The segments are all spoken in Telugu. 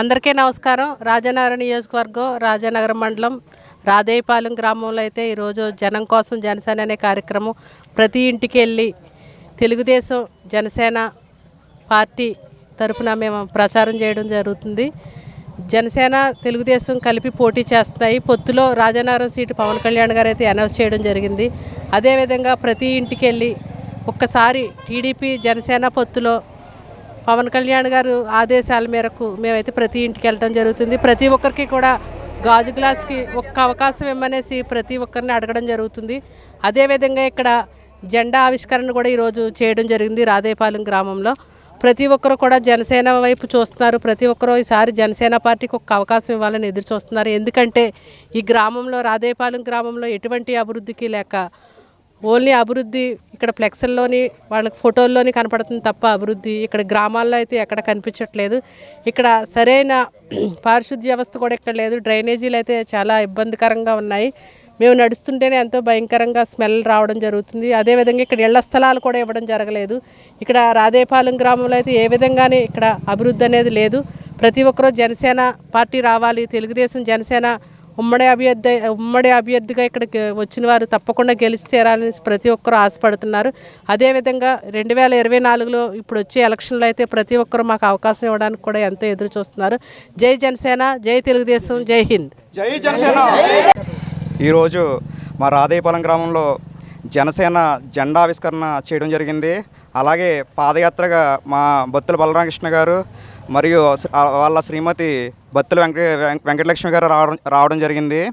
అందరికీ నమస్కారం. రాజనగరం నియోజకవర్గం రాజానగరం మండలం రాధేయపాలెం గ్రామంలో అయితే ఈరోజు జనం కోసం జనసేన అనే కార్యక్రమం ప్రతి ఇంటికి వెళ్ళి తెలుగుదేశం జనసేన పార్టీ తరపున మేము ప్రచారం చేయడం జరుగుతుంది. జనసేన తెలుగుదేశం కలిపి పోటీ చేస్తున్నాయి. పొత్తులో రాజనగరం సీటు పవన్ కళ్యాణ్ గారు అయితే అనౌన్స్ చేయడం జరిగింది. అదేవిధంగా ప్రతి ఇంటికి వెళ్ళి ఒక్కసారి టీడీపీ జనసేన పొత్తులో పవన్ కళ్యాణ్ గారు ఆదేశాల మేరకు మేమైతే ప్రతి ఇంటికి వెళ్ళడం జరుగుతుంది. ప్రతి ఒక్కరికి కూడా గాజు గ్లాస్కి ఒక్క అవకాశం ఇమ్మనేసి ప్రతి ఒక్కరిని అడగడం జరుగుతుంది. అదేవిధంగా ఇక్కడ జెండా ఆవిష్కరణ కూడా ఈరోజు చేయడం జరిగింది రాధేపాలెం గ్రామంలో. ప్రతి ఒక్కరు కూడా జనసేన వైపు చూస్తున్నారు. ప్రతి ఒక్కరు ఈసారి జనసేన పార్టీకి ఒక అవకాశం ఇవ్వాలని ఎదురు చూస్తున్నారు. ఎందుకంటే ఈ గ్రామంలో రాధేపాలెం గ్రామంలో ఎటువంటి అభివృద్ధికి లేక ఓన్లీ అభివృద్ధి ఇక్కడ ఫ్లెక్స్ల్లోని వాళ్ళకి ఫోటోల్లోని కనపడుతుంది తప్ప అభివృద్ధి ఇక్కడ గ్రామాల్లో అయితే ఎక్కడ కనిపించట్లేదు. ఇక్కడ సరైన పారిశుద్ధ్య వ్యవస్థ కూడా ఇక్కడ లేదు. డ్రైనేజీలు అయితే చాలా ఇబ్బందికరంగా ఉన్నాయి. మేము నడుస్తుంటేనే ఎంతో భయంకరంగా స్మెల్ రావడం జరుగుతుంది. అదేవిధంగా ఇక్కడ ఇళ్ళ స్థలాలు కూడా ఇవ్వడం జరగలేదు. ఇక్కడ రాధేపాలెం గ్రామంలో అయితే ఏ విధంగానే ఇక్కడ అభివృద్ధి అనేది లేదు. ప్రతి ఒక్కరూ జనసేన పార్టీ రావాలి. తెలుగుదేశం జనసేన ఉమ్మడి అభ్యర్థి ఉమ్మడి అభ్యర్థిగా ఇక్కడికి వచ్చిన వారు తప్పకుండా గెలిచి తీరాలని ప్రతి ఒక్కరూ ఆశపడుతున్నారు. అదేవిధంగా రెండు వేల ఇరవై నాలుగులో ఇప్పుడు వచ్చే ఎలక్షన్లో అయితే ప్రతి ఒక్కరూ మాకు అవకాశం ఇవ్వడానికి కూడా ఎంతో ఎదురు చూస్తున్నారు. జై జనసేన జై తెలుగుదేశం జై హింద్. జై జనసేన! ఈరోజు మా రాధేయపాలెం గ్రామంలో జనసేన జెండా ఆవిష్కరణ చేయడం జరిగింది. అలాగే పాదయాత్రగా మా బత్తుల బలరామకృష్ణ గారు మరియు వాళ్ళ శ్రీమతి బత్తుల వెంకట వెంక- వెంకటలక్ష్మి గారు రావడం రావడం జరిగింది.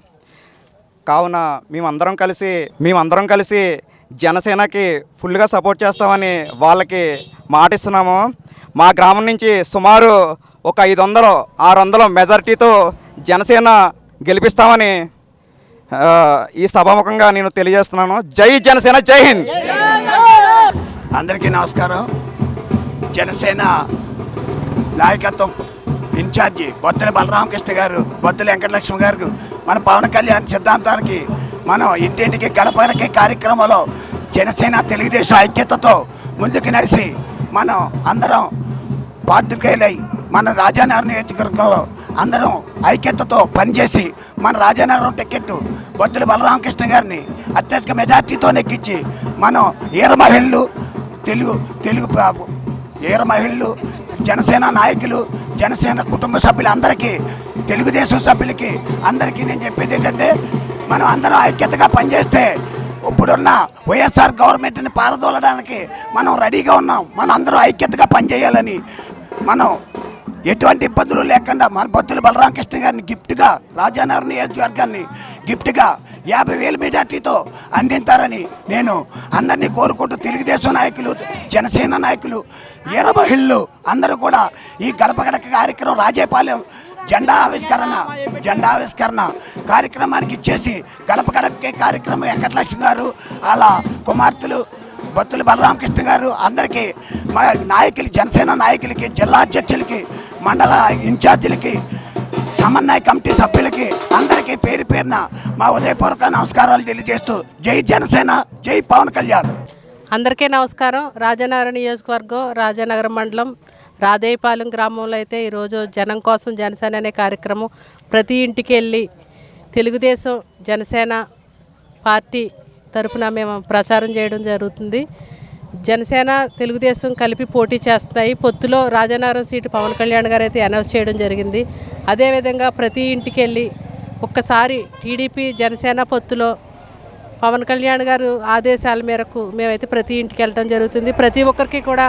కావున మేమందరం కలిసి మేమందరం కలిసి జనసేనకి ఫుల్గా సపోర్ట్ చేస్తామని వాళ్ళకి మాటిస్తున్నాము. మా గ్రామం నుంచి సుమారు ఒక ఐదు వందలు ఆరు వందల మెజారిటీతో జనసేన గెలిపిస్తామని ఈ సభాముఖంగా నేను తెలియజేస్తున్నాను. జై జనసేన జై హింద్. అందరికీ నమస్కారం. జనసేన నాయకత్వం ఇన్ఛార్జి బొత్తుల బలరామకృష్ణ గారు బొత్తుల వెంకటలక్ష్మి గారు మన పవన్ కళ్యాణ్ సిద్ధాంతానికి మనం ఇంటింటికి గడపడకే కార్యక్రమంలో జనసేన తెలుగుదేశం ఐక్యతతో ముందుకు నడిచి మనం అందరం పాత్రికేయులై మన రాజానగరం నియోజకవర్గంలో అందరం ఐక్యతతో పనిచేసి మన రాజానగరం టికెట్ బొత్తుల బలరామకృష్ణ గారిని అత్యధిక మెజార్టీతో నెగ్గించి మనం ఈర మహిళలు తెలుగు తెలుగు ఈర మహిళలు జనసేన నాయకులు జనసేన కుటుంబ సభ్యులందరికీ తెలుగుదేశం సభ్యులకి అందరికీ నేను చెప్పేది ఏంటంటే మనం అందరం ఐక్యతగా పనిచేస్తే ఇప్పుడున్న వైఎస్ఆర్ గవర్నమెంట్ని పారదోలడానికి మనం రెడీగా ఉన్నాం. మనం అందరం ఐక్యతగా పనిచేయాలని మనం ఎటువంటి ఇబ్బందులు లేకుండా మన బొత్తుల బలరామకృష్ణ గారిని గిఫ్ట్గా రాజానగర్ నియోజకవర్గాన్ని గిఫ్ట్గా యాభై వేల మెజార్టీతో అందించారని నేను అందరినీ కోరుకుంటూ తెలుగుదేశం నాయకులు జనసేన నాయకులు ఈర మహిళలు అందరూ కూడా ఈ గడప గడప కార్యక్రమం రాజేపాలెం జెండా ఆవిష్కరణ జెండా ఆవిష్కరణ కార్యక్రమానికి ఇచ్చేసి గడప గడపకే కార్యక్రమం వెంకటలక్ష్మి గారు అలా కుమార్తెలు బొత్తుల బలరామకృష్ణ గారు అందరికీ మా నాయకులు జనసేన నాయకులకి జిల్లా అధ్యక్షులకి మండల ఇన్ఛార్జీలకి సమన్వయ కమిటీ సభ్యులకి అందరికీ పేరు పేరున మా ఉదయపూర్వక నమస్కారాలు తెలియజేస్తూ జై జనసేన జై పవన్ కళ్యాణ్. అందరికీ నమస్కారం. రాజనగరం నియోజకవర్గం రాజానగరం మండలం రాదేయపాలెం గ్రామంలో అయితే ఈరోజు జనం కోసం జనసేన అనే కార్యక్రమం ప్రతి ఇంటికి వెళ్ళి తెలుగుదేశం జనసేన పార్టీ తరపున మేము ప్రచారం చేయడం జరుగుతుంది. జనసేన తెలుగుదేశం కలిపి పోటీ చేస్తాయి పొత్తులో రాజానగరం సీటు పవన్ కళ్యాణ్ గారు అయితే అనౌన్స్ చేయడం జరిగింది. అదేవిధంగా ప్రతి ఇంటికి వెళ్ళి ఒక్కసారి టీడీపీ జనసేన పొత్తులో పవన్ కళ్యాణ్ గారు ఆదేశాల మేరకు మేమైతే ప్రతి ఇంటికి వెళ్ళడం జరుగుతుంది. ప్రతి ఒక్కరికి కూడా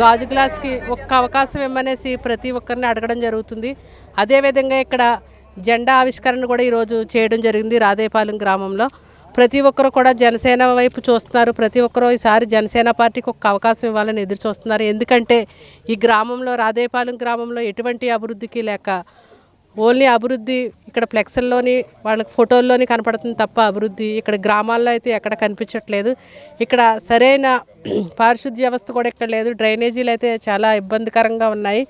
గాజు గ్లాస్కి ఒక్క అవకాశం ఇమ్మనేసి ప్రతి ఒక్కరిని అడగడం జరుగుతుంది. అదేవిధంగా ఇక్కడ జెండా ఆవిష్కరణ కూడా ఈరోజు చేయడం జరిగింది రాధేపాలెం గ్రామంలో. ప్రతి ఒక్కరు కూడా జనసేన వైపు చూస్తున్నారు. ప్రతి ఒక్కరు ఈసారి జనసేన పార్టీకి ఒక అవకాశం ఇవ్వాలని ఎదురు చూస్తున్నారు. ఎందుకంటే ఈ గ్రామంలో రాధేపాలెం గ్రామంలో ఎటువంటి అభివృద్ధికి లేక ఓన్లీ అభివృద్ధి ఇక్కడ ఫ్లెక్స్ల్లోని వాళ్ళకి ఫోటోల్లోని కనపడుతుంది తప్ప అభివృద్ధి ఇక్కడ గ్రామాల్లో అయితే ఎక్కడ కనిపించట్లేదు. ఇక్కడ సరైన పారిశుద్ధ్య వ్యవస్థ కూడా ఇక్కడ లేదు. డ్రైనేజీలు అయితే చాలా ఇబ్బందికరంగా ఉన్నాయి.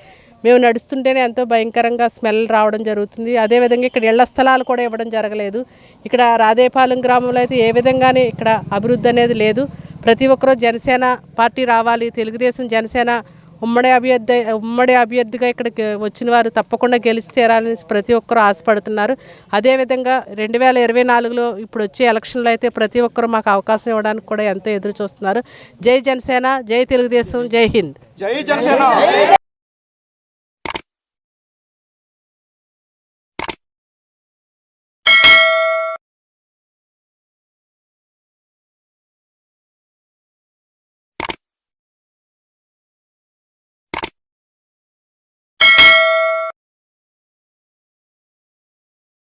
మేము నడుస్తుంటేనే ఎంతో భయంకరంగా స్మెల్ రావడం జరుగుతుంది. అదేవిధంగా ఇక్కడ ఇళ్ళ స్థలాలు కూడా ఇవ్వడం జరగలేదు. ఇక్కడ రాధేపాలెం గ్రామంలో అయితే ఏ విధంగానే ఇక్కడ అభివృద్ధి అనేది లేదు. ప్రతి ఒక్కరూ జనసేన పార్టీ రావాలి. తెలుగుదేశం జనసేన ఉమ్మడి అభ్యర్థి ఉమ్మడి అభ్యర్థిగా ఇక్కడికి వచ్చిన వారు తప్పకుండా గెలిచి తీరాలని ప్రతి ఒక్కరూ ఆశపడుతున్నారు. అదేవిధంగా రెండు వేల ఇరవై నాలుగులో ఇప్పుడు వచ్చే ఎలక్షన్లో అయితే ప్రతి ఒక్కరూ మాకు అవకాశం ఇవ్వడానికి కూడా ఎంతో ఎదురు చూస్తున్నారు. జై జనసేన జై తెలుగుదేశం జై హింద్. జై జనసేన!